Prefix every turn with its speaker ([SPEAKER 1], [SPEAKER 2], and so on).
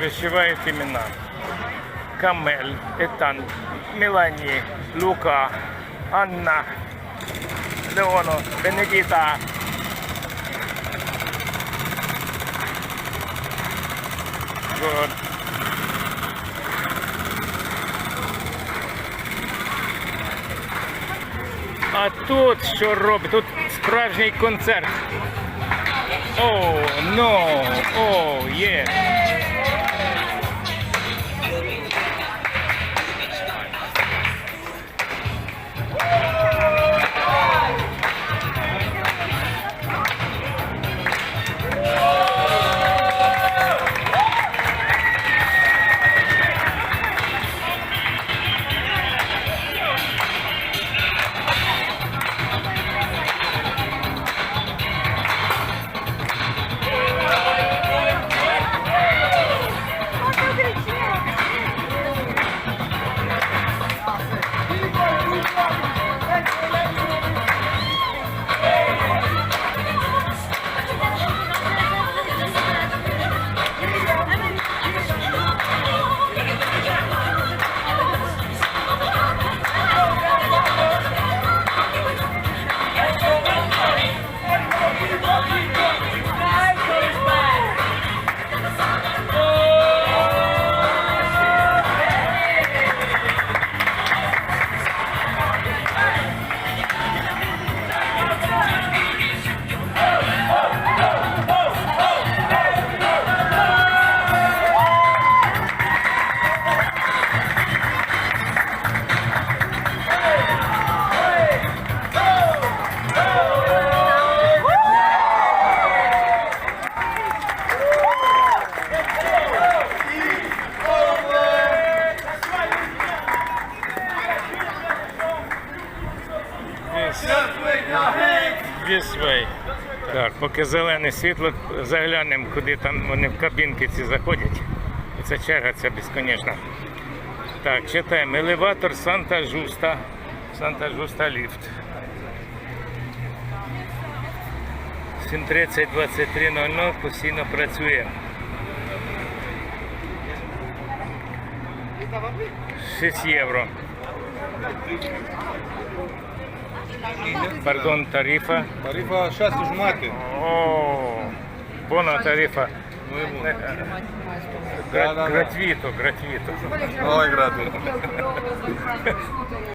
[SPEAKER 1] вишивають імена. Камель, Етан, Мілані, Лука, Анна, Леоно, Бенедіта. От. А тут що робить? Тут справжній концерт. О, но, о, є. This, way. Так, поки зелене світло, заглянемо, куди там вони в кабінки ці заходять. І Це черга ця безконечна. Так, читаємо. Елеватор Санта Жуста. Санта Жуста ліфт. 7.30, 23.00 постійно працює. 6 євро. Пардон, тарифа.
[SPEAKER 2] Тарифа 6 жмати.
[SPEAKER 1] О, Бона tarifa.
[SPEAKER 2] Да, да, да.
[SPEAKER 1] Гратвіто, гратвіто.
[SPEAKER 2] Ой, грати.